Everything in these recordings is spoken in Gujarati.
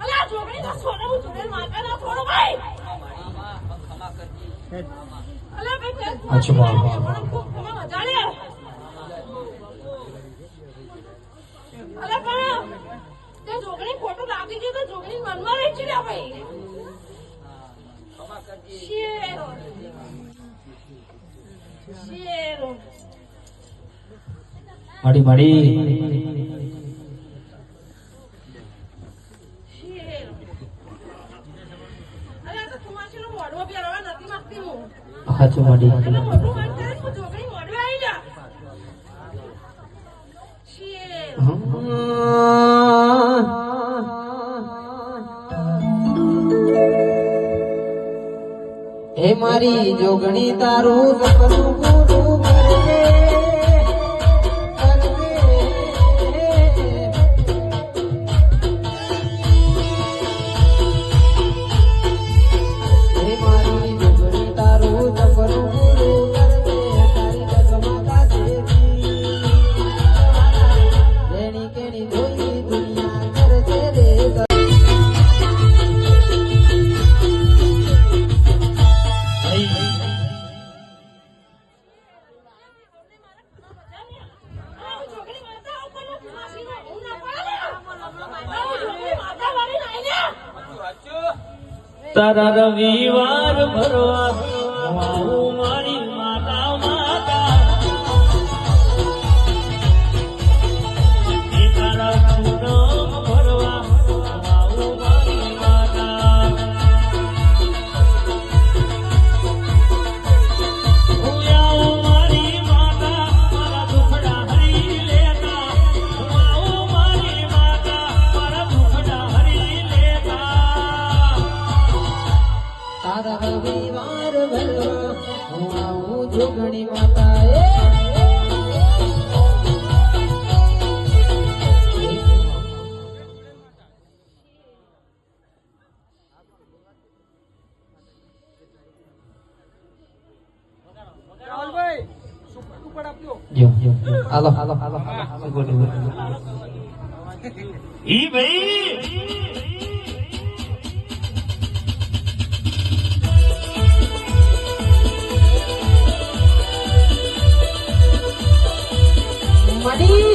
અલા છોકરી તો છોડે હું છોડે માતા ના છોડો ભાઈ અલા ભાઈ તે અચ્છા, વાહ, વાહ, તમે મજા લે અલા પણ તે છોકરી ખોટું લાગી ગયું તો છોકરી મનમાં રહી છે ને ભાઈ શેરો શેરો મળી હું હાચું શેરો હે મારી જોગણી તારું તારા રવિવાર ભરવા જો હાલો હાલો હાલો ઈ ભાઈ મડી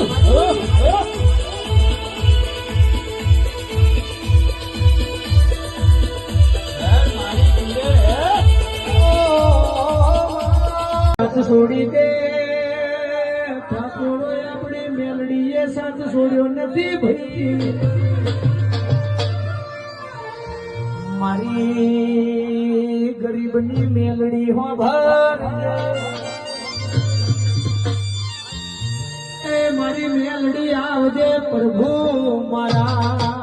સાથ છોડી દે છોડ્યો નથી ભાઈ. મારી ગરીબની મેલડી હો ભર એ મારી મેલડી આવજે પ્રભુ મારા.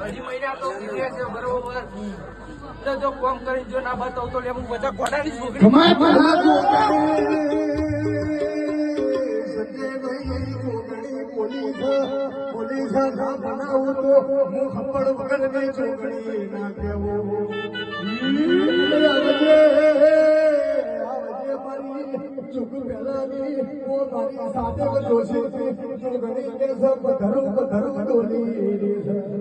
હજી મહિના તો છે બરોબર જો કોમ કરી, જો ના બતાવતો લે બધા કોડાની છોકરી તો હું ખપડ વગરની ચોકડી ના કેવો આવજે આવજે મારી ચૂક પહેલાની, ઓ મારી સાથે જોશી ચોકડી કે સબ ધરું ધરું ડોલી રે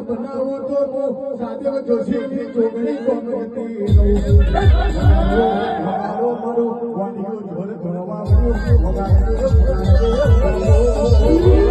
બનાવો તો સાથે જોશી રાહુલ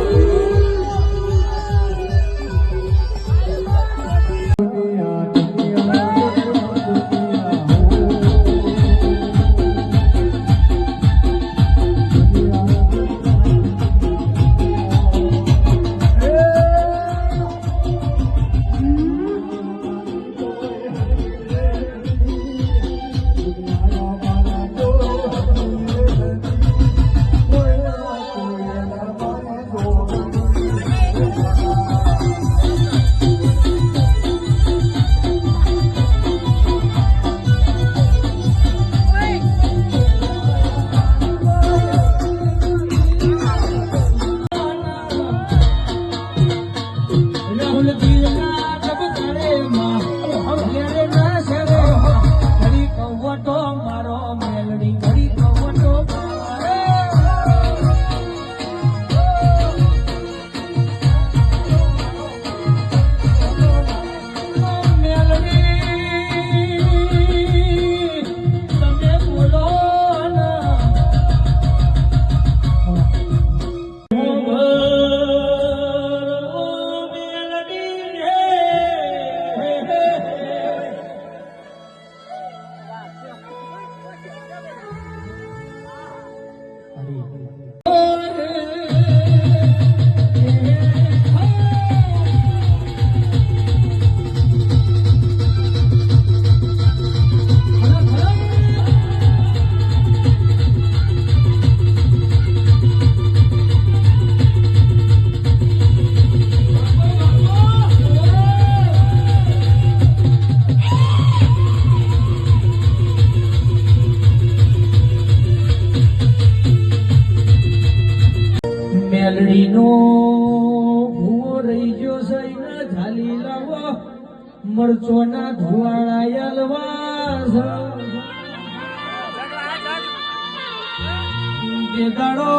દાડો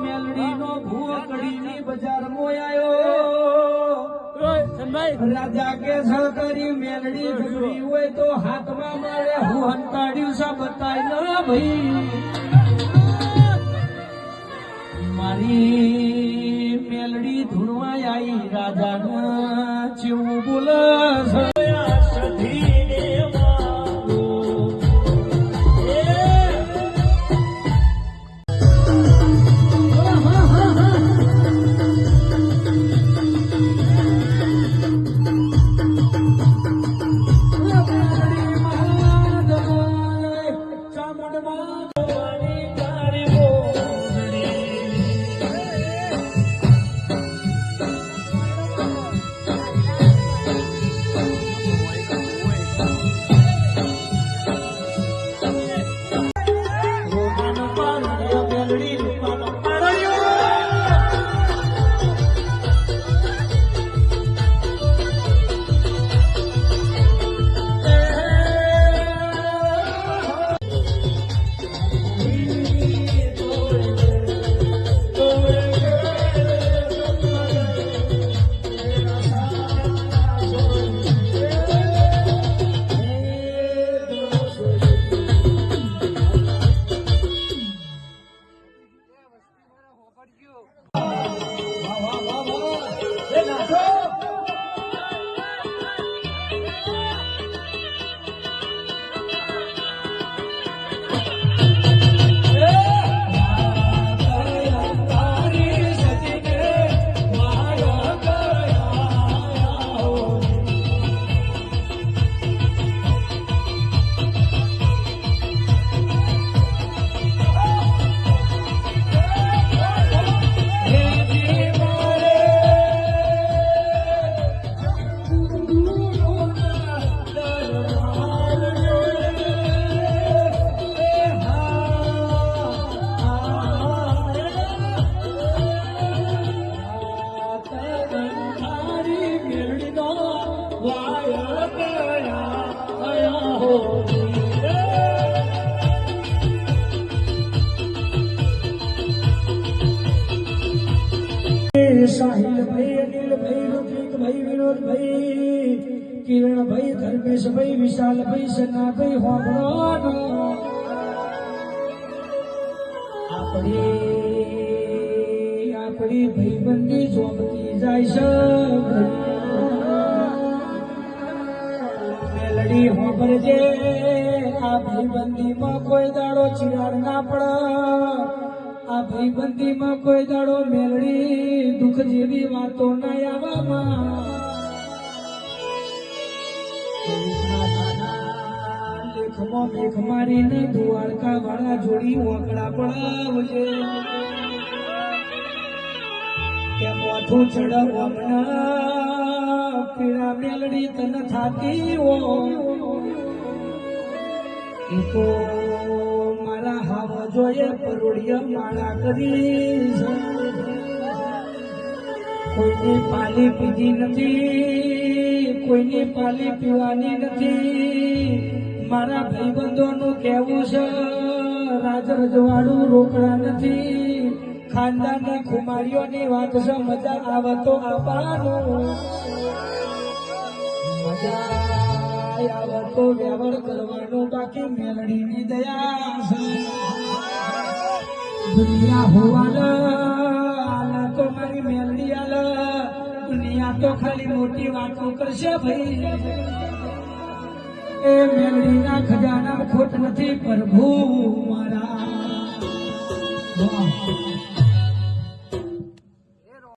મેલડીનો ભૂવો કડીની બજાર આવ્યો રાજા કે સળકરી મેલડી ઝઘડી હોય તો હાથમાં મારે હું હંતાડ્યું સા બતાય ના ભાઈ. મારી મેલડી ધૂણવા આઈ, રાજાના જેવું બોલ the ball. for you. Dharmeshbhai વિશાલભાઈ સનાભાઈ હોમરાનો આપણી આપણી ભાઈબંધી જોબતી જાય છે. મેલડી હોબરજે આ ભાઈબંધીમાં કોઈ દાડો ચિરાડ ના પડે. આ ભાઈબંધીમાં કોઈ દાડો મેલડી દુઃખ જેવી વાતો ના આવવામાં. લેખમાં ભેખ મારીને દ્વારકા વાળા જોડી વાંકડા પડાવજે કે મોઠું ચડવ હમણાં. પીળા મેલડી તન થાતી હો તો મારા હાવ જોઈએ પરોડિયા માળા કરી. કોઈની પાલી પીધી નથી, કોઈની પાલી પીવાની નથી. મારા ભાઈબંધોનું કહેવું છે રાજ રજવાડું રોકડા નથી. ખાનદાની ખુમારીઓની વાત છે, મજા આવે તો વ્યવહાર કરવાનો, બાકી મેલડીની દયા છે. દુનિયા હોવાના તો મારી મેલડી આલ. દુનિયા તો ખાલી મોટી વાતો કરશે ભાઈ. એ મેલડીના ખજાના ખોટ નથી પ્રભુ મારા.